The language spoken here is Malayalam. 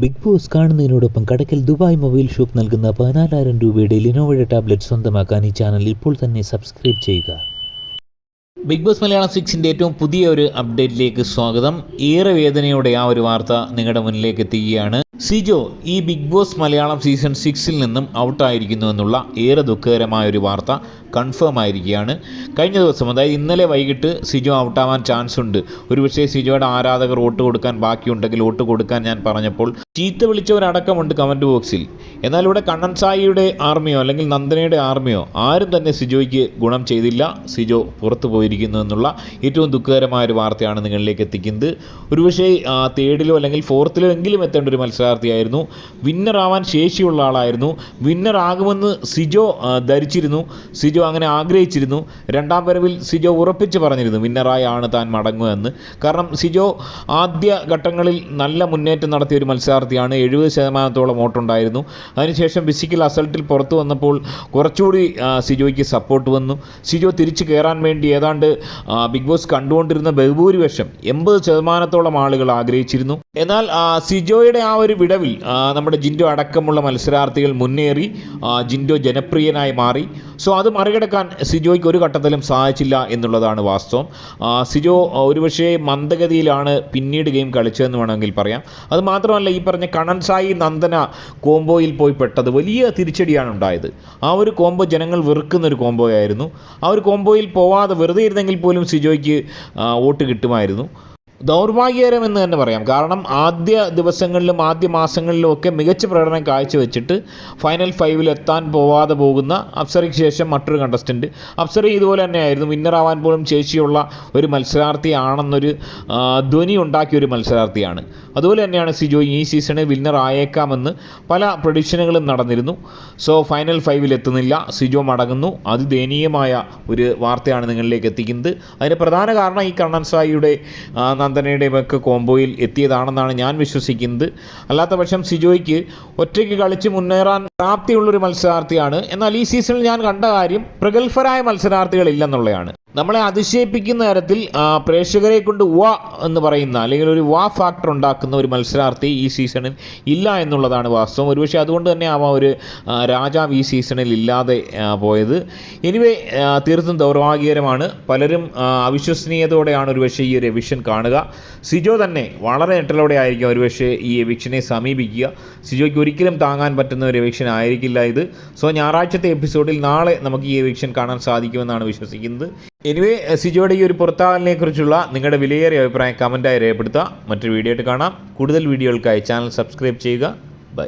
ബിഗ് ബോസ് കാണുന്നതിനോടൊപ്പം കടക്കൽ ദുബായ് മൊബൈൽ ഷോപ്പ് നൽകുന്ന പതിനാലായിരം രൂപയുടെ ലിനോവയുടെ ടാബ്ലറ്റ് സ്വന്തമാക്കാൻ ഈ ചാനൽ ഇപ്പോൾ തന്നെ സബ്സ്ക്രൈബ് ചെയ്യുക. ബിഗ് ബോസ് മലയാളം സിക്സിന്റെ ഏറ്റവും പുതിയ ഒരു അപ്ഡേറ്റിലേക്ക് സ്വാഗതം. ഏറെ വേദനയോടെ ആ ഒരു വാർത്ത നിങ്ങളുടെ മുന്നിലേക്ക് എത്തുകയാണ് സിജോ ഈ ബിഗ് ബോസ് മലയാളം സീസൺ സിക്സിൽ നിന്നും ഔട്ടായിരിക്കുന്നു എന്നുള്ള ഏറെ ദുഃഖകരമായ ഒരു വാർത്ത കൺഫേം ആയിരിക്കുകയാണ്. കഴിഞ്ഞ ദിവസം അതായത് ഇന്നലെ വൈകിട്ട് സിജോ ഔട്ടാവാൻ ചാൻസ് ഉണ്ട്. ഒരുപക്ഷേ സിജോയുടെ ആരാധകർ വോട്ട് കൊടുക്കാൻ ബാക്കിയുണ്ടെങ്കിൽ വോട്ട് കൊടുക്കാൻ ഞാൻ പറഞ്ഞപ്പോൾ ചീത്ത വിളിച്ചവരടക്കമുണ്ട് കമന്റ് ബോക്സിൽ. എന്നാൽ ഇവിടെ കണ്ണൻ സായിയുടെ ആർമിയോ അല്ലെങ്കിൽ നന്ദനയുടെ ആർമിയോ ആരും തന്നെ സിജോയ്ക്ക് ഗുണം ചെയ്തില്ല. സിജോ പുറത്തു പോയിരിക്കുന്നു എന്നുള്ള ഏറ്റവും ദുഃഖകരമായ ഒരു വാർത്തയാണ് നിങ്ങളിലേക്ക് എത്തിക്കുന്നത്. ഒരുപക്ഷേ തേർഡിലോ അല്ലെങ്കിൽ ഫോർത്തിലോ എങ്കിലും എത്തേണ്ട ഒരു മത്സരാർത്ഥിയായിരുന്നു. വിന്നർ ആവാൻ ശേഷിയുള്ള ആളായിരുന്നു. വിന്നർ ആകുമെന്ന് സിജോ ധരിച്ചിരുന്നു. സിജോ അങ്ങനെ ആഗ്രഹിച്ചിരുന്നു. രണ്ടാം വരവിൽ സിജോ ഉറപ്പിച്ച് പറഞ്ഞിരുന്നു വിന്നറായാണ് താൻ മടങ്ങുമെന്ന് കാരണം സിജോ ആദ്യ ഘട്ടങ്ങളിൽ നല്ല മുന്നേറ്റം നടത്തിയ ഒരു മത്സരാർത്ഥിയാണ് എഴുപത് ശതമാനത്തോളം വോട്ടുണ്ടായിരുന്നു. അതിനുശേഷം ഫിസിക്കൽ അസൾട്ടിൽ പുറത്തു വന്നപ്പോൾ കുറച്ചുകൂടി സിജോയ്ക്ക് സപ്പോർട്ട് വന്നു. സിജോ തിരിച്ചു കയറാൻ വേണ്ടി ഏതാണ്ട് ബിഗ് ബോസ് കണ്ടുകൊണ്ടിരുന്ന ബഹുഭൂരിപക്ഷം എൺപത് ശതമാനത്തോളം ആളുകൾ ആഗ്രഹിച്ചിരുന്നു. എന്നാൽ സിജോയുടെ ആ ഒരു വിടവിൽ നമ്മുടെ ജിൻഡോ അടക്കമുള്ള മത്സരാർത്ഥികൾ മുന്നേറി ജിൻഡോ ജനപ്രിയനായി മാറി. സോ അത് മറികടക്കാൻ സിജോയ്ക്ക് ഒരു ഘട്ടത്തിലും സാധിച്ചില്ല എന്നുള്ളതാണ് വാസ്തവം. സിജോ ഒരുപക്ഷേ മന്ദഗതിയിലാണ് പിന്നീട് ഗെയിം കളിച്ചതെന്ന് വേണമെങ്കിൽ പറയാം. അത് മാത്രമല്ല ഈ പറഞ്ഞ കണ്ണൻ സായി നന്ദന കോംബോയിൽ പോയി പെട്ടത് വലിയ തിരിച്ചടിയാണ് ഉണ്ടായത്. ആ ഒരു കോംബോ ജനങ്ങൾ വെറുക്കുന്ന ഒരു കോംബോ ആയിരുന്നു ആ ഒരു കോംബോയിൽ പോവാതെ വെറുതെ ഇരുന്നെങ്കിൽ പോലും സിജോയ്ക്ക് വോട്ട് കിട്ടുമായിരുന്നു. ദൗർഭാഗ്യകരം എന്ന് തന്നെ പറയാം. കാരണം ആദ്യ ദിവസങ്ങളിലും ആദ്യ മാസങ്ങളിലും ഒക്കെ മികച്ച പ്രകടനം കാഴ്ചവെച്ചിട്ട് ഫൈനൽ ഫൈവിൽ എത്താൻ പോവാതെ പോകുന്ന അപ്സറയ്ക്ക് ശേഷം മറ്റൊരു കണ്ടസ്റ്റന്റ് അപ്സറി ഇതുപോലെ തന്നെയായിരുന്നു. വിന്നറാവാൻ പോലും ശേഷിയുള്ള ഒരു മത്സരാർത്ഥിയാണെന്നൊരു ധ്വനി ഉണ്ടാക്കിയ ഒരു മത്സരാർത്ഥിയാണ്. അതുപോലെ തന്നെയാണ് സിജോ ഈ സീസണിൽ വിന്നർ ആയേക്കാമെന്ന് പല പ്രൊഡിക്ഷനുകളും നടന്നിരുന്നു. സോ ഫൈനൽ ഫൈവിൽ എത്തുന്നില്ല. സിജോ മടങ്ങുന്നു. അതിദയനീയമായ ഒരു വാർത്തയാണ് നിങ്ങളിലേക്ക് എത്തിക്കുന്നത്. അതിന് പ്രധാന കാരണം ഈ കണ്ണൻ സായിയുടെ ആ, ഒക്കെ കോംബോയിൽ എത്തിയതാണെന്നാണ് ഞാൻ വിശ്വസിക്കുന്നത്. അല്ലാത്ത പക്ഷം സിജോയ്ക്ക് ഒറ്റയ്ക്ക് കളിച്ച് മുന്നേറാൻ പ്രാപ്തിയുള്ളൊരു മത്സരാർത്ഥിയാണ്. എന്നാൽ ഈ സീസണിൽ ഞാൻ കണ്ട കാര്യം പ്രഗത്ഭരായ മത്സരാർത്ഥികൾ ഇല്ലെന്നുള്ളതാണ് നമ്മളെ അതിശയിപ്പിക്കുന്ന തരത്തിൽ പ്രേക്ഷകരെ കൊണ്ട് വ എന്ന് പറയുന്ന അല്ലെങ്കിൽ ഒരു വാ ഫാക്ടർ ഉണ്ടാക്കുന്ന ഒരു മത്സരാർത്ഥി ഈ സീസണിൽ ഇല്ല എന്നുള്ളതാണ് വാസ്തവം. ഒരുപക്ഷെ അതുകൊണ്ട് തന്നെ ആവാം ഒരു രാജാവ് ഈ സീസണിൽ ഇല്ലാതെ പോയത്. എനിവേ തീർത്തും ദൗർഭാഗ്യകരമാണ്. പലരും അവിശ്വസനീയതയോടെയാണ് ഒരുപക്ഷെ ഈ ഒരു എവിക്ഷൻ കാണുക. സിജോ തന്നെ വളരെ ഞെട്ടലോടെ ആയിരിക്കും ഒരുപക്ഷെ ഈ എവിക്ഷനെ സമീപിക്കുക. സിജോയ്ക്ക് ഒരിക്കലും താങ്ങാൻ പറ്റുന്ന ഒരു എവിക്ഷൻ ആയിരിക്കില്ല ഇത്. സോ ഞായറാഴ്ചത്തെ എപ്പിസോഡിൽ നാളെ നമുക്ക് ഈ എവിക്ഷൻ കാണാൻ സാധിക്കുമെന്നാണ് വിശ്വസിക്കുന്നത്. എനിവേ സിജോയുടെ ഈ ഒരു പുറത്താകലിനെ കുറിച്ചുള്ള നിങ്ങളുടെ വിലയേറിയ അഭിപ്രായം കമന്റായി രേഖപ്പെടുത്തുക. മറ്റൊരു വീഡിയോ ആയിട്ട് കാണാം. കൂടുതൽ വീഡിയോകൾക്കായി ചാനൽ സബ്സ്ക്രൈബ് ചെയ്യുക. ബൈ